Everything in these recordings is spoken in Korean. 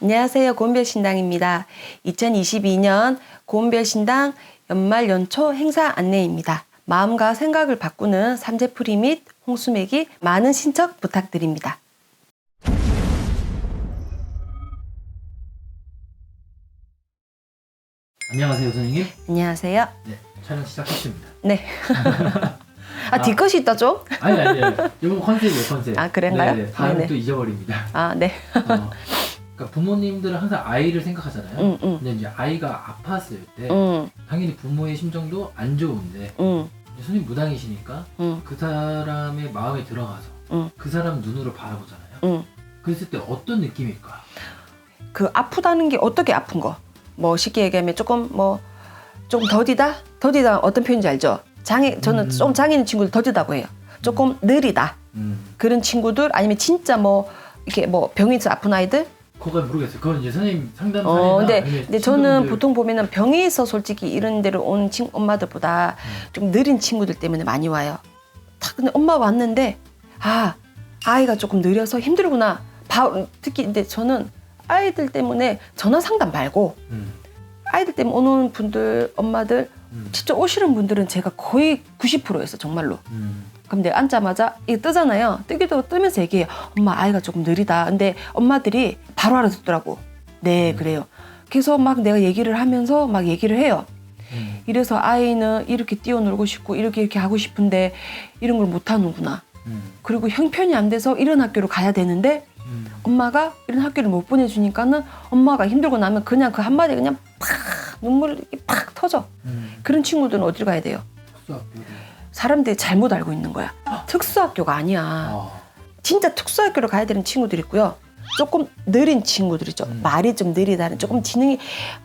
안녕하세요. 고은별신당입니다. 2022년 고은별신당 연말 연초 행사 안내입니다. 마음과 생각을 바꾸는 삼재풀이 및 홍수매기 많은 신청 부탁드립니다. 안녕하세요 선생님. 안녕하세요. 네 촬영 시작했습니다. 네. 아, 뒤끝이 있다 좀? 아니 아니 아니 이건 컨셉이에요 컨셉. 아, 그런가요? 네네 다음에 네네. 또 잊어버립니다. 아, 네. 어, 그러니까 부모님들은 항상 아이를 생각하잖아요. 응, 응. 근데 이제 아이가 아팠을 때 응, 당연히 부모의 심정도 안 좋은데 응, 선생님 무당이시니까 응, 그 사람의 마음에 들어가서 응. 그 사람 눈으로 바라보잖아요. 응. 그랬을 때 어떤 느낌일까? 그 아프다는 게 어떻게 아픈 거? 뭐 쉽게 얘기하면 조금 뭐 조금 더디다? 더디다 어떤 표현인지 알죠? 장애 저는 음. 좀 장애 있는 친구들 더디다고 해요. 조금 느리다. 음, 그런 친구들 아니면 진짜 뭐 이렇게 뭐 병이 있어 아픈 아이들 그거 모르겠어요. 그건 이제 선생님 상담 사례나 어 근데, 근데 저는 보통 보면은 병이 있어 솔직히 이런 데로 온 친, 엄마들보다 좀 느린 친구들 때문에 많이 와요. 딱 근데 엄마 왔는데 아 아이가 조금 느려서 힘들구나. 바, 특히 근데 저는 아이들 때문에 전화 상담 말고 음, 아이들 때문에 오는 분들 엄마들 음, 직접 오시는 분들은 제가 거의 90%였어 정말로. 음, 그럼 내가 앉자마자 이거 뜨잖아요. 뜨기도 뜨면서 얘기해요. 엄마 아이가 조금 느리다. 근데 엄마들이 바로 알아듣더라고. 네 그래요. 그래서 막 내가 얘기를 하면서 막 얘기를 해요. 음, 이래서 아이는 이렇게 뛰어놀고 싶고 이렇게 이렇게 하고 싶은데 이런 걸 못하는구나. 음, 그리고 형편이 안 돼서 이런 학교로 가야 되는데 음. 엄마가 이런 학교를 못 보내주니까는 엄마가 힘들고 나면 그냥 그 한마디에 그냥 팍 눈물이 팍 터져. 음. 그런 친구들은 어디로 가야 돼요? 특수학교를 사람들이 잘못 알고 있는 거야. 특수학교가 아니야. 아, 진짜 특수학교를 가야 되는 친구들 있고요. 조금 느린 친구들이죠. 음. 말이 좀 느리다는 조금 지능이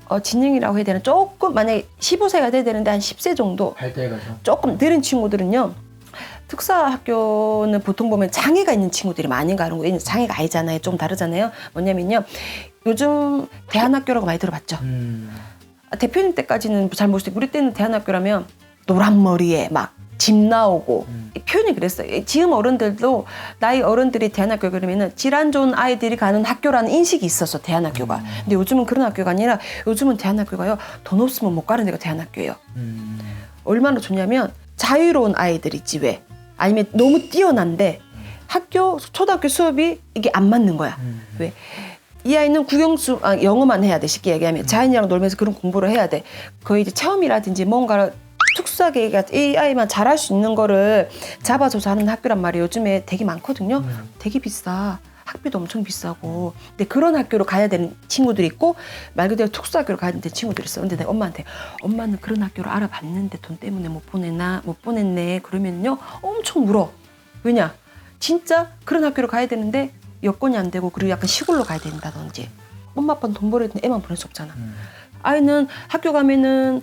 어, 지능이라고 해야 되나 조금 만약에 15세가 돼야 되는데 한 10세 정도 발달가 좀 조금 느린 친구들은요. 특사 학교는 보통 보면 장애가 있는 친구들이 많이 가는 거예요. 장애가 아니잖아요. 좀 다르잖아요. 뭐냐면요. 요즘 대한학교라고 많이 들어봤죠. 음, 아, 대표님 때까지는 잘 모르시고 우리 때는 대한학교라면 노란 머리에 막 집 나오고 음. 이 표현이 그랬어요. 지금 어른들도 나이 어른들이 대한학교 그러면은 질환 좋은 아이들이 가는 학교라는 인식이 있었어 대한학교가. 음. 근데 요즘은 그런 학교가 아니라 요즘은 대한학교가요 돈 없으면 못 가는 데가 대한학교예요. 음, 얼마나 좋냐면 자유로운 아이들 있지 왜? 아니면 너무 뛰어난데 학교 초등학교 수업이 이게 안 맞는 거야. 음. 왜? 이 아이는 국영수 아, 영어만 해야 돼 쉽게 얘기하면 자연이랑 놀면서 그런 공부를 해야 돼 거의 이제 체험이라든지 뭔가를 특수하게 이 아이만 잘할 수 있는 거를 잡아줘서 하는 학교란 말이에요 요즘에 되게 많거든요. 음. 되게 비싸. 학비도 엄청 비싸고. 근데 그런 학교로 가야 되는 친구들이 있고 말 그대로 특수 학교로 가야 되는 친구들이 있어. 근데 내가 엄마한테 엄마는 그런 학교를 알아봤는데 돈 때문에 못 보내나? 못 보냈네. 그러면요. 엄청 울어. 왜냐? 진짜 그런 학교로 가야 되는데 여건이 안 되고 그리고 약간 시골로 가야 된다든지. 엄마 아빠는 돈 벌어야 되는데 애만 보낼 수 없잖아. 음. 아이는 학교 가면은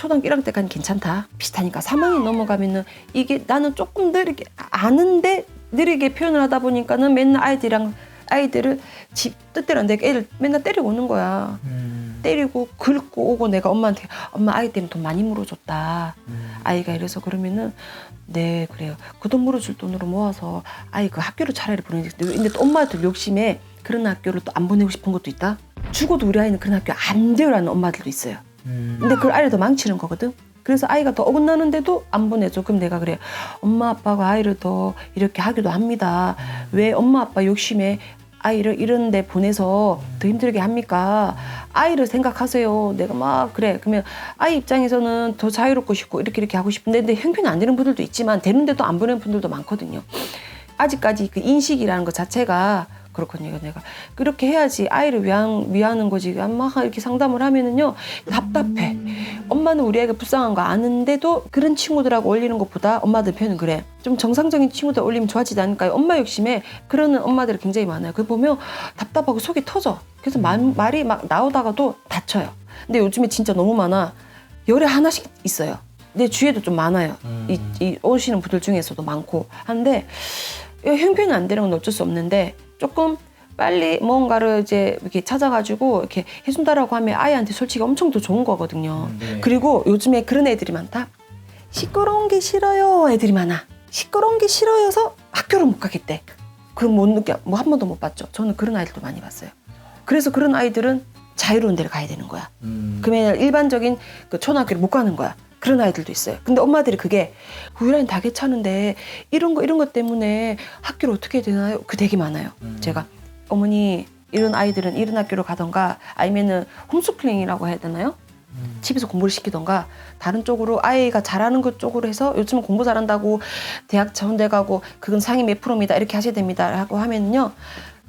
초등학교 1학년 때까지 괜찮다 비슷하니까 3학년 넘어가면은 이게 나는 조금 느리게 아는데 느리게 표현을 하다 보니까는 맨날 아이들이랑 아이들을 집 뜻대로 안 되게 애를 맨날 때리고 오는 거야 음. 때리고 긁고 오고 내가 엄마한테 엄마 아이 때문에 돈 많이 물어줬다 음. 아이가 이래서 그러면은 네 그래요 그 돈 물어줄 돈으로 모아서 아이 그 학교를 차라리 보내지 근데 또 엄마들 욕심에 그런 학교를 또 안 보내고 싶은 것도 있다 죽어도 우리 아이는 그런 학교 안 돼요라는 엄마들도 있어요 음. 근데 그걸 아이를 더 망치는 거거든 그래서 아이가 더 어긋나는데도 안 보내줘 그럼 내가 그래 엄마 아빠가 아이를 더 이렇게 하기도 합니다 왜 엄마 아빠 욕심에 아이를 이런 데 보내서 더 힘들게 합니까? 아이를 생각하세요. 내가 막 그래. 그러면 아이 입장에서는 더 자유롭고 싶고 이렇게 이렇게 하고 싶은데 근데 형편이 안 되는 분들도 있지만 되는데도 안 보내는 분들도 많거든요. 아직까지 그 인식이라는 것 자체가 그렇거든요. 내가 그렇게 해야지 아이를 위한, 위하는 거지. 막 이렇게 상담을 하면은요 답답해. 엄마는 우리 애가 불쌍한 거 아는데도 그런 친구들하고 어울리는 것보다 엄마들 편은 그래. 좀 정상적인 친구들 어울리면 좋아지지 않을까요? 엄마 욕심에 그러는 엄마들이 굉장히 많아요. 그 보면 답답하고 속이 터져. 그래서 말, 말이 막 나오다가도 다쳐요. 근데 요즘에 진짜 너무 많아. 열에 하나씩 있어요. 내 주위에도 좀 많아요. 음. 이, 이 오시는 분들 중에서도 많고 한데 형편이 안 되는 건 어쩔 수 없는데 조금 빨리 뭔가를 이제 이렇게 찾아가지고 이렇게 해준다라고 하면 아이한테 솔직히 엄청 더 좋은 거거든요. 음, 네. 그리고 요즘에 그런 애들이 많다. 시끄러운 게 싫어요. 애들이 많아. 시끄러운 게 싫어여서 학교를 못 가겠대. 그 못 느껴. 뭐 한 번도 못 봤죠. 저는 그런 아이들도 많이 봤어요. 그래서 그런 아이들은 자유로운 데를 가야 되는 거야. 음. 그러면 일반적인 그 초등학교를 못 가는 거야. 그런 아이들도 있어요. 근데 엄마들이 그게 우유라인 다 괜찮은데 이런 거 이런 것 때문에 학교를 어떻게 해야 되나요? 그 되게 많아요. 음. 제가 어머니 이런 아이들은 이런 학교로 가던가 아니면은 홈스쿨링이라고 해야 되나요? 음. 집에서 공부를 시키던가 다른 쪽으로 아이가 잘하는 것 쪽으로 해서 요즘은 공부 잘한다고 대학 전대 가고 그건 상위 몇 프로입니다 이렇게 하셔야 됩니다 하고 하면은요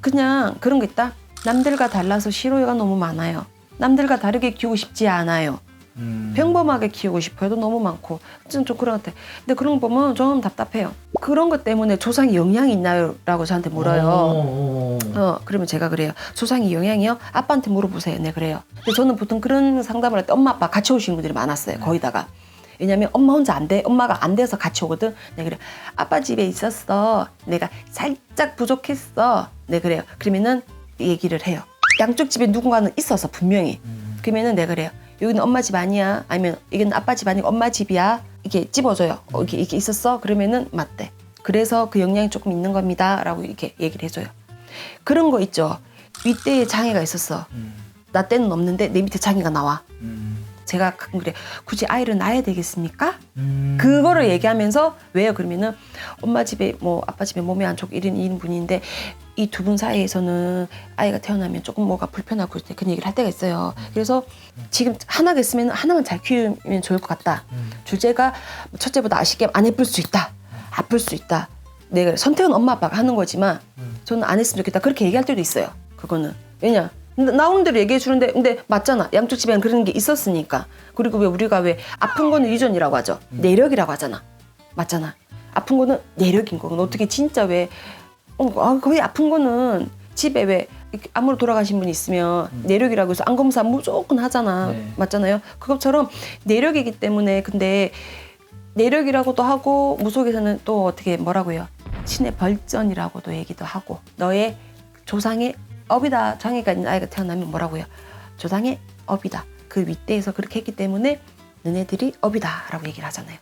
그냥 그런 거 있다 남들과 달라서 싫어요가 너무 많아요 남들과 다르게 키우고 싶지 않아요 음. 평범하게 키우고 싶어요도 너무 많고 좀, 좀 그런 것 같아 근데 그런 거 보면 좀 답답해요 그런 것 때문에 조상이 영향이 있나요? 라고 저한테 물어요 어, 어, 어. 어, 그러면 제가 그래요. 조상이 영향이요? 아빠한테 물어보세요. 네, 그래요. 근데 저는 보통 그런 상담을 할 때 엄마, 아빠 같이 오시는 분들이 많았어요. 거의다가. 왜냐면 엄마 혼자 안 돼. 엄마가 안 돼서 같이 오거든. 네, 그래. 아빠 집에 있었어. 내가 살짝 부족했어. 네, 그래요. 그러면은 얘기를 해요. 양쪽 집에 누군가는 있어서 분명히. 음. 그러면은 내가 그래요. 여기는 엄마 집 아니야. 아니면 이건 아빠 집 아니고 엄마 집이야. 이렇게 집어줘요. 어, 이게 이게 있었어. 그러면은 맞대. 그래서 그 영향이 조금 있는 겁니다.라고 이렇게 얘기를 해줘요. 그런 거 있죠. 윗대에 장애가 있었어. 음. 나 때는 없는데 내 밑에 장애가 나와. 음. 제가 가끔 그래. 굳이 아이를 낳아야 되겠습니까? 음. 그거를 얘기하면서 왜요? 그러면은 엄마 집에 뭐 아빠 집에 몸이 안 좋고 이런 이런 분인데 이 두 분 사이에서는 아이가 태어나면 조금 뭐가 불편하고 그런 얘기를 할 때가 있어요. 그래서 지금 하나가 있으면 하나만 잘 키우면 좋을 것 같다. 음. 둘째가 첫째보다 아쉽게 안 예쁠 수 있다. 아플 수 있다. 내가 선택은 엄마 아빠가 하는 거지만 음. 저는 안 했으면 좋겠다. 그렇게 얘기할 때도 있어요. 그거는 왜냐 나- 나오는 대로 얘기해 주는데 근데 맞잖아. 양쪽 집에는 그런 게 있었으니까. 그리고 왜 우리가 왜 아픈 거는 유전이라고 하죠. 내력이라고 하잖아. 맞잖아. 아픈 거는 내력인 거고 어떻게 진짜 왜 어, 아, 거의 아픈 거는 집에 왜 이렇게 암으로 돌아가신 분이 있으면 내력이라고 해서 암 검사 무조건 하잖아. 네. 맞잖아요. 그것처럼 내력이기 때문에 근데 내력이라고도 하고 무속에서는 또 어떻게 뭐라고 해요? 신의 벌전이라고도 얘기도 하고 너의 조상의 업이다 장애가 있는 아이가 태어나면 뭐라고 해요? 조상의 업이다. 그 윗대에서 그렇게 했기 때문에 너네들이 업이다라고 얘기를 하잖아요.